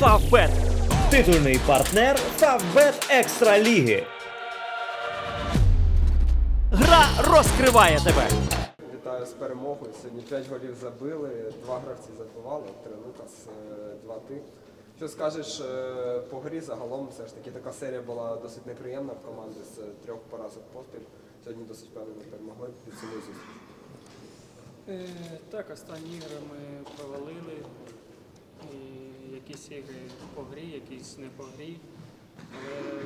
Фавбет. Титульний партнер Фавбет Екстра Ліги. Гра розкриває тебе. Вітаю з перемогою. Сьогодні 5 голів забили, два гравці забивали, три Лукас, е, два ти. Що скажеш е, по грі загалом? Все ж таки така серія була досить неприємна в команди з трьох поразок поспіль. Сьогодні досить впевнено перемогли під цілу зустріч. Е, Так, останні ігри ми провалили. Якісь ігри по грі, якісь не по грі. Але,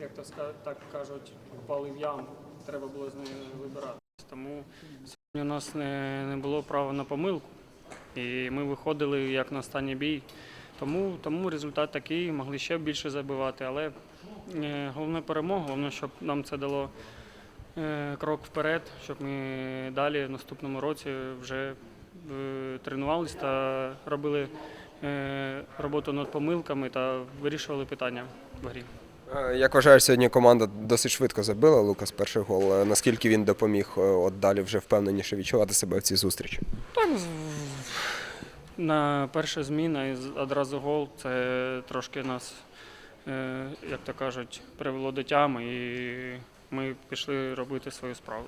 як то так кажуть, впали в яму. Треба було з нею вибиратися. Тому сьогодні у нас не, не було права на помилку. І ми виходили як на останній бій. Тому, тому результат такий, могли ще більше забивати. Але е, головне перемога, головне, щоб нам це дало е, крок вперед, щоб ми далі в наступному році вже е, тренувалися та робили роботу над помилками та вирішували питання в грі. Е, Як вважаєш, сьогодні команда досить швидко забила Лукас перший гол. Е, Наскільки він допоміг е, от далі вже впевненіше відчувати себе в цій зустрічі? Так, на перша зміна і одразу гол це трошки нас, е, як то кажуть, привело до тями і ми пішли робити свою справу.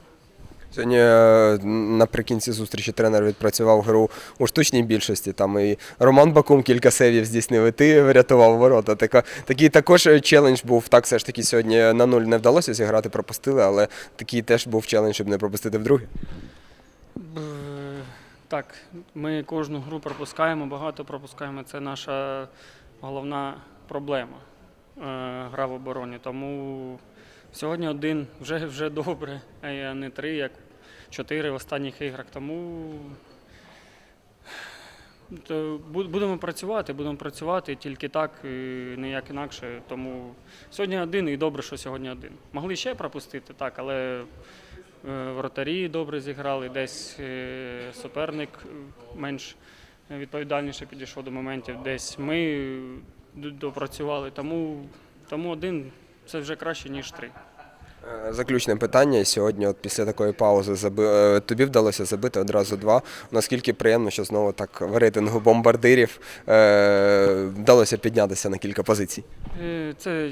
Сьогодні е, наприкінці зустрічі тренер відпрацював гру у штучній більшості. Там і Роман Бакум кілька сейвів здійснив, і ти врятував ворота. Така, такий також челендж був. Так, все ж таки сьогодні на нуль не вдалося зіграти, пропустили, але такий теж був челендж, щоб не пропустити вдруге. Так, ми кожну гру пропускаємо, багато пропускаємо. Це наша головна проблема е, гра в обороні. Тому сьогодні один вже, вже добре, а не три, як чотири в останніх іграх. Тому то будемо працювати, будемо працювати тільки так, і ніяк інакше. Тому сьогодні один і добре, що сьогодні один. Могли ще пропустити, так, але Е, Вратарі добре зіграли, десь е, суперник е, менш відповідальніше підійшов до моментів, десь ми е, допрацювали. Тому, тому один це вже краще, ніж три. Е, Заключне питання. Сьогодні, от після такої паузи, заби... е, тобі вдалося забити одразу два. Наскільки приємно, що знову так в рейтингу бомбардирів е... вдалося піднятися на кілька позицій. Е, Це,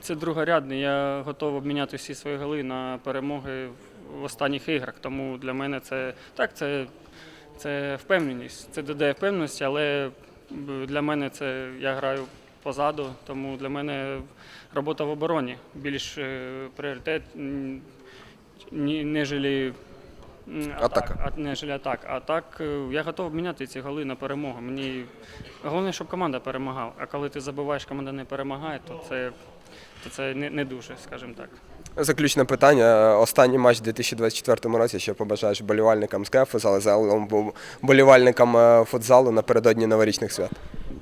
це другорядне. Я готовий обміняти всі свої голи на перемоги в останніх іграх. Тому для мене це так, це, це впевненість. Це додає впевненості, але для мене це я граю позаду, тому для мене робота в обороні більш е, пріоритет, м, ні- нежелі. м, Атака. атак, а- нежели атак. А так е, я готовий обміняти ці голи на перемогу. Мені головне, щоб команда перемагала. А коли ти забиваєш, команда не перемагає, то це, то це не, не дуже, скажімо так. Заключне питання. Останній матч у 2024 році. Що побажаєш болівальникам з КФ, загалом болівальникам е, футзалу напередодні новорічних свят.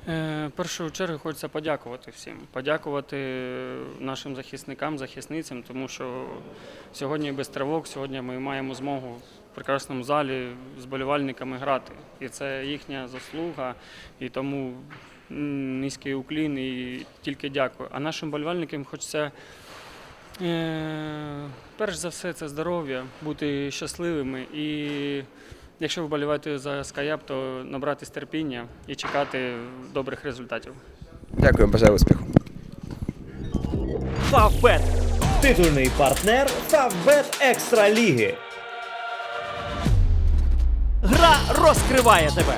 Е, В першу чергу хочеться подякувати всім. Подякувати нашим захисникам, захисницям, тому що сьогодні без тривог, сьогодні ми маємо змогу в прекрасному залі з болівальниками грати. І це їхня заслуга. І тому низький уклін і тільки дякую. А нашим болівальникам хочеться. Е, перш за все, це здоров'я, бути щасливими. І якщо ви вболіваєте за Скаяп, то набратись терпіння і чекати добрих результатів. Дякую, бажаю успіху. Фавбет. Титульний партнер Фавбет Екстра Ліги. Гра розкриває тебе.